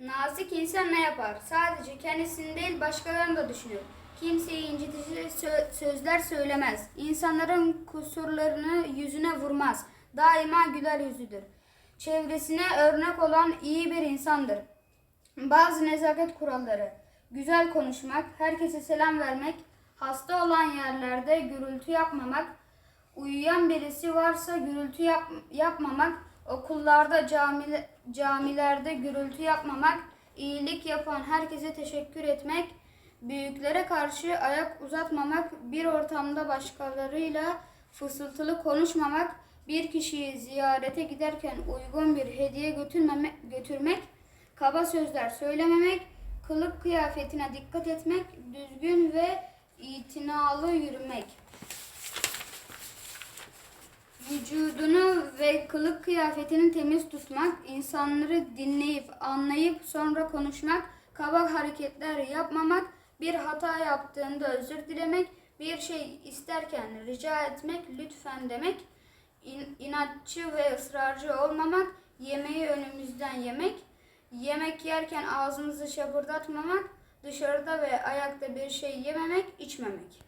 Nazik insan ne yapar? Sadece kendisini değil başkalarını da düşünür. Kimseyi incitici sö- sözler söylemez. İnsanların kusurlarını yüzüne vurmaz. Daima güler yüzüdür. Çevresine örnek olan iyi bir insandır. Bazı nezaket kuralları. Güzel konuşmak, herkese selam vermek, hasta olan yerlerde gürültü yapmamak, uyuyan birisi varsa gürültü yap- yapmamak, okullarda, camile- camilerde gürültü yapmamak, iyilik yapan herkese teşekkür etmek, büyüklere karşı ayak uzatmamak, bir ortamda başkalarıyla fısıltılı konuşmamak, bir kişiyi ziyarete giderken uygun bir hediye götürmeme, götürmek, kaba sözler söylememek, kılık kıyafetine dikkat etmek, düzgün ve itinalı yürümek. Vücudunu kılık kıyafetini temiz tutmak, insanları dinleyip anlayıp sonra konuşmak, kaba hareketler yapmamak, bir hata yaptığında özür dilemek, bir şey isterken rica etmek, lütfen demek, in- inatçı ve ısrarcı olmamak, yemeği önümüzden yemek, yemek yerken ağzımızı şapırdatmamak, dışarıda ve ayakta bir şey yememek, içmemek.